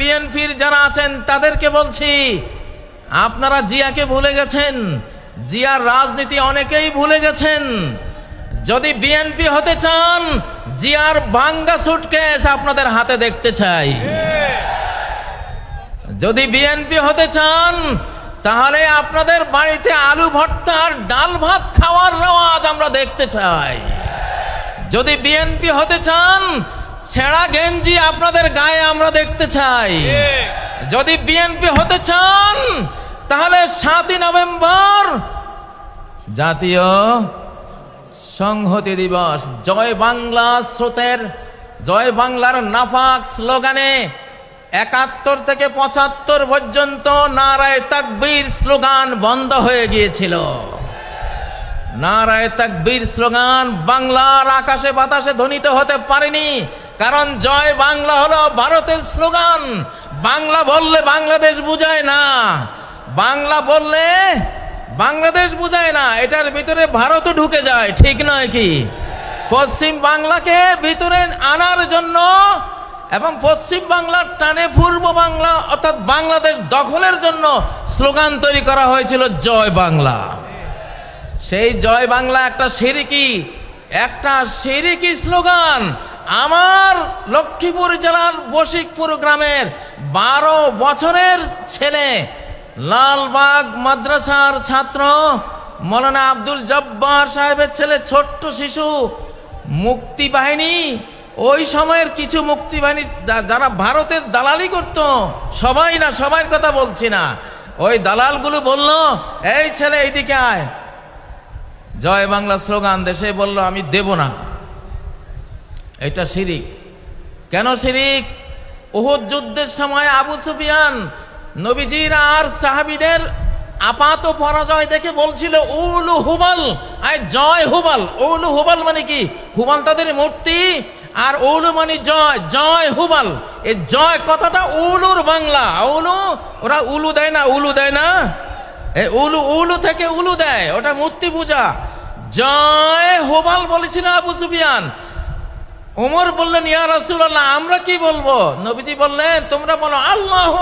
বিএনপির যারা আছেন, তাদেরকে বলছি, আপনারা জিয়াকে ভুলে গেছেন। জিয়ার রাজনীতি অনেকেই ভুলে গেছেন। যদি বিএনপি হতে চান, জিয়ার ভাঙ্গা সুটকেস আপনাদের হাতে দেখতে চাই। যদি বিএনপি হতে চান, তাহলে আপনাদের বাড়িতে আলু ভর্তার ডাল ভাত খাওয়ার রেওয়াজ আমরা দেখতে চাই। যদি বিএনপি হতে চান ছেঁড়া গেঞ্জি আপনাদের গায়ে আমরা দেখতে চাই। যদি বিএনপি হতে চান তাহলে সাতই নভেম্বর জাতীয় সংহতি দিবস। জয় বাংলা স্রোতের জয় বাংলার নাফাক স্লোগানে একাত্তর থেকে পঁচাত্তর পর্যন্ত নারায় তাকবীর স্লোগান বন্ধ হয়ে গিয়েছিল। নারায় তাকবীর স্লোগান বাংলার আকাশে বাতাসে ধ্বনিত হতে পারেনি। কারণ জয় বাংলা হলো ভারতের স্লোগান। বাংলা বললে বাংলাদেশ বুঝায় না। বাংলা বললে বাংলাদেশ বুঝায় না। এটার ভিতরে ভারতও ঢুকে যায়, ঠিক নয় কি? পশ্চিম বাংলাকে ভিতরে আনার জন্য এবং পশ্চিম বাংলার টানে পূর্ব বাংলা, অর্থাৎ বাংলাদেশ দখলের জন্য স্লোগান তৈরি করা হয়েছিল জয় বাংলা। সেই জয় বাংলা একটা সিরিকি একটা সিরিকি স্লোগান। আমার লক্ষ্মীপুর জেলার বশিকপুর গ্রামের বারো বছরের ছেলে, লালবাগ মাদ্রাসার ছাত্র, মৌলানা আব্দুল জব্বার সাহেবের ছেলে, ছোট্ট শিশু, মুক্তি বাহিনী। ওই সময়ের কিছু মুক্তি বাহিনী যারা ভারতের দালালি করত, সবাই না সবার কথা বলছি না। ওই দালালগুলো বলল, এই ছেলে, এইদিকে আয়। জয় বাংলা স্লোগান দেশে বলল, আমি দেব না। এটা শিরিক। কেন শিরিক? উহুদ যুদ্ধের সময় আবু সুফিয়ান নবীজির আর সাহাবিদের আপাত পরাজয় দেখে বলছিল, উলু হুবাল। আয় জয় হুবাল। উলু হুবাল মানে কি? হুবাল তাদের মূর্তি, আর উলু মানে জয় জয় হুবাল। এই জয় কথাটা উলুর বাংলা। উলু, ওরা উলু দেয় না, উলু দেয় না? উলু উলু থেকে উলু দেয়, ওটা মূর্তি পূজা। জয় হোবাল বলেছিল আবু সুফিয়ান। ওমর বললেন, ইয়া রাসূলুল্লাহ, আমরা কি বলব? নবীজি বললেন, তোমরা বলো, আল্লাহ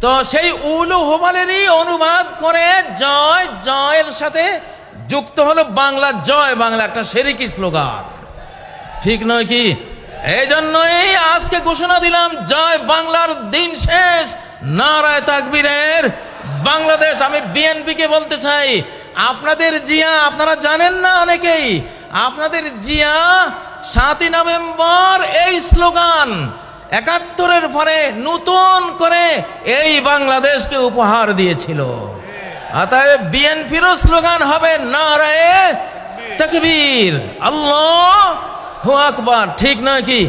তো সেই উলু হোবালেরই অনুবাদ করে জয়, জয়ের সাথে যুক্ত হলো বাংলা, জয় বাংলা, একটা সেরিকি স্লোগান। ঠিক নয় কি? এই জন্যই আজকে ঘোষণা দিলাম, জয় বাংলার দিন শেষ, নারায় তাকবীরের বাংলাদেশ। আমি বিএনপি কে বলতে চাই, আপনাদের জিয়া, আপনারা জানেন না অনেকেই আপনাদের জিয়া সাতই নভেম্বর এই স্লোগান একাত্তরের পরে নতুন করে এই বাংলাদেশকে উপহার দিয়েছিল। অতএব বিএনপিরও স্লোগান হবে নারায় তকবীর। আল্লাহ আকবার। ঠিক নয় কি?